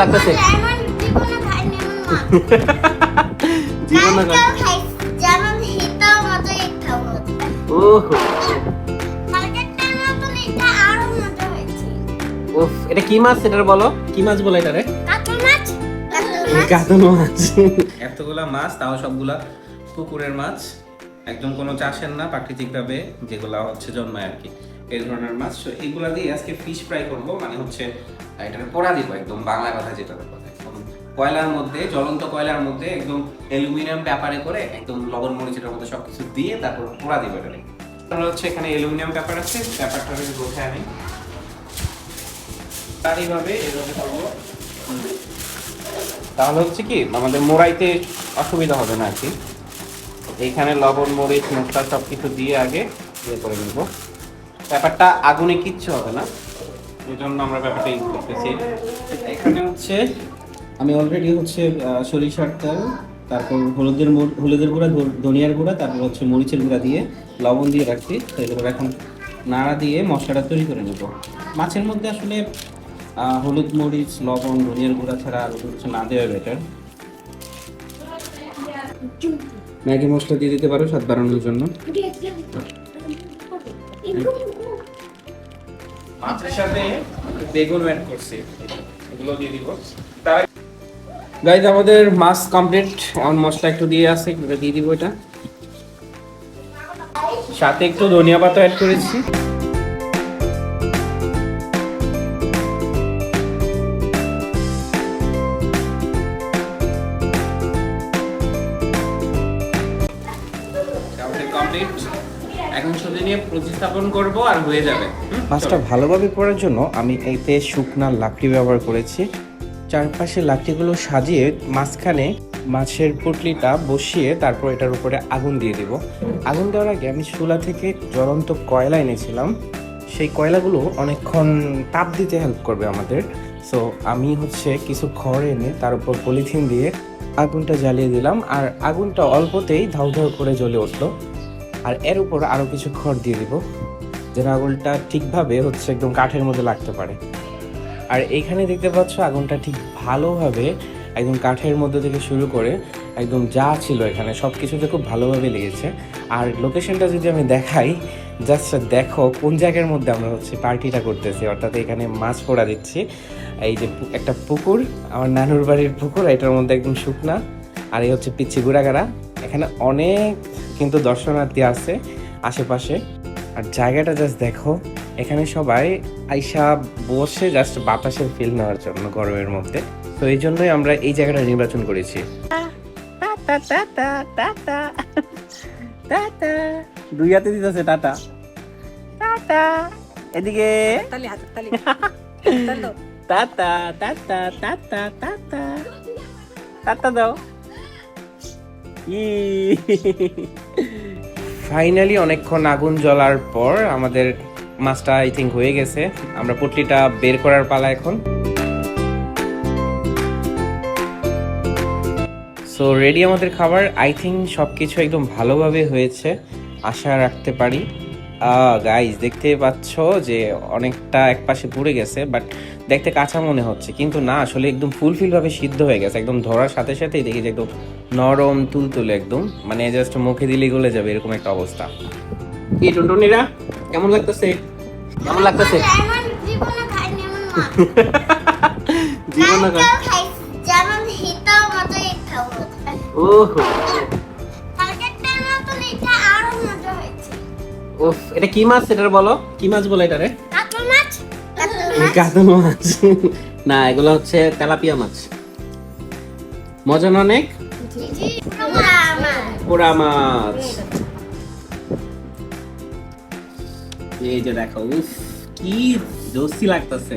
লাগতেছে। জীবনে ওহো। এটা আরও মজা হয়েছে। উফ এটা কি মাছ এটার বলো? কি মাছ বলে এটারে কাতল মাছ। এতগুলা মাছ তাও সবগুলা পুকুরের মাছ। একদম কোনো চাষের না প্রাকৃতিকভাবে যেগুলা হচ্ছে জন্মায় আর কি। এই ধরনের মাছ। তো এইগুলা দিয়ে আজকে ফিশ ফ্রাই করব মানে হচ্ছে এটা পোড়া দিব একদম বাংলা কথা যেটা কয়লার মধ্যে, জ্বলন্ত কয়লার মধ্যে একদম অ্যালুমিনিয়াম পেপারে করে একদম লবণ মরিচের মধ্যে সবকিছু দিয়ে তারপর পোড়া দিব এটা হচ্ছে এখানে অ্যালুমিনিয়াম পেপার আছে পেপারটা গোছায় আমি তার এইভাবে করব। তাহলে হচ্ছে কি, আমাদের মোড়াইতে অসুবিধা হবে না আর কি। এইখানে লবণ, মরিচ, মশলা সব কিছু দিয়ে আগে ইয়ে করে নেব। ব্যাপারটা আগুনে কিচ্ছু হবে না। এই জন্য আমরা ব্যাপারটা ইউজ করতেছি। এখানে হচ্ছে, আমি অলরেডি হচ্ছে সরিষার তেল, তারপর হলুদের হলুদের গুঁড়া ধনিয়ার গুঁড়া, তারপর হচ্ছে মরিচের গুঁড়া দিয়ে লবণ দিয়ে রাখছি। তো এখন নাড়া দিয়ে মশলাটা তৈরি করে নেব। মাছের মধ্যে আসলে হলুদ মরিচ, লবণ, ধনিয়ার গুঁড়া ছাড়া আর কিছু না দেওয়া বেটার ম্যাগি মশলা দিয়ে দিতে পারো স্বাদ বাড়ানোর জন্য। মাছের সাথে বেগুন অ্যাড গাইজ আমাদের মাছ কমপ্লিট এখন মশলা একটু দিয়ে আছে দিয়ে দিব এটা। সাথে একটু ধনিয়া পাতা অ্যাড করেছি। কমপ্লিট এখন শুধু নিয়ে প্রতিস্থাপন করব আর হয়ে যাবে। মাছটা ভালোভাবে পড়ার জন্য আমি এতে শুকনা লাকড়ি ব্যবহার করেছি। চারপাশে লাকড়িগুলো সাজিয়ে মাঝখানে মাছের পুটলিটা বসিয়ে তারপর এটার উপরে আগুন দিয়ে দিব। আগুন দেওয়ার আগে আমি চুলা থেকে জ্বলন্ত কয়লা এনেছিলাম। সেই কয়লাগুলো অনেকক্ষণ তাপ দিতে হেল্প করবে আমাদের। সো আমি হচ্ছে কিছু খড় এনে তার উপর পলিথিন দিয়ে আগুনটা জ্বালিয়ে দিলাম। আর আগুনটা অল্পতেই ধাউ ধাউ করে জ্বলে উঠল। আর এর উপর আরও কিছু খড় দিয়ে দিব। যেন আগুনটা ঠিকভাবে হচ্ছে একদম কাঠের মধ্যে লাগতে পারে। আর এইখানে দেখতে পাচ্ছ আগুনটা ঠিক ভালোভাবে একদম কাঠের মধ্যে থেকে শুরু করে একদম যা ছিল এখানে সব কিছুতে খুব ভালোভাবে লেগেছে। আর লোকেশনটা যদি আমি দেখাই জাস্ট দেখো কোন জায়গার মধ্যে আমরা হচ্ছে পার্টিটা করতেছি। অর্থাৎ এখানে মাছ পোড়া দিচ্ছি। এই যে একটা পুকুর, আমার নানুর বাড়ির পুকুর, এটার মধ্যে একদম শুকনা। আর এই হচ্ছে পিচ্ছি গুড়াগাড়া। এখানে অনেক কিন্তু দর্শনার্থী আছে আশেপাশে আর জায়গাটা জাস্ট দেখো এখানে সবাই আইসা বসে জাস্ট বাতাসের ফিল নেওয়ার জন্য গরমের মধ্যে তো এই জন্যই আমরা এই জায়গাটা নির্বাচন করেছি দুই হাতে দিতেছে টাটা টাটা এদিকে tata tata tata tata tata দাও ই ফাইনালি অনেকক্ষণ আগুন জ্বলার পর আমাদের মাছটা আই থিঙ্ক হয়ে গেছে। আমরা পুটলিটা বের করার পালা এখন। সো রেডি আমাদের খাবার? আই থিঙ্ক সব কিছু একদম ভালোভাবে হয়েছে। আশা রাখতে পারি। গাইজ দেখতে পাচ্ছ যে অনেকটা একপাশে পুড়ে গেছে বাট দেখতে কাঁচা মনে হচ্ছে। কিন্তু না আসলে একদম ফুলফিল ভাবে সিদ্ধ হয়ে গেছে। একদম ধরার সাথে সাথেই দেখি যে একদম নরম তুলতুলে একদম। মানে জাস্ট মুখে দিলে গলে যাবে এরকম একটা অবস্থা। কি টুনটুনিরা? কেমন লাগতেছে? কেমন লাগতেছে? জীবনে খাই যেমন হিতাও মতো এটাও মতো ওহো। উফ এটা কি মাছ এটার বলো? কি মাছ বলে এটারে? কাতল মাছ? কাতল মাছ। না এগুলো হচ্ছে তেলাপিয়া মাছ। মজা না অনেক? জি পুরা আমার পোড়া মাছ। এই যে দেখো উফ কি জোসি লাগতেছে।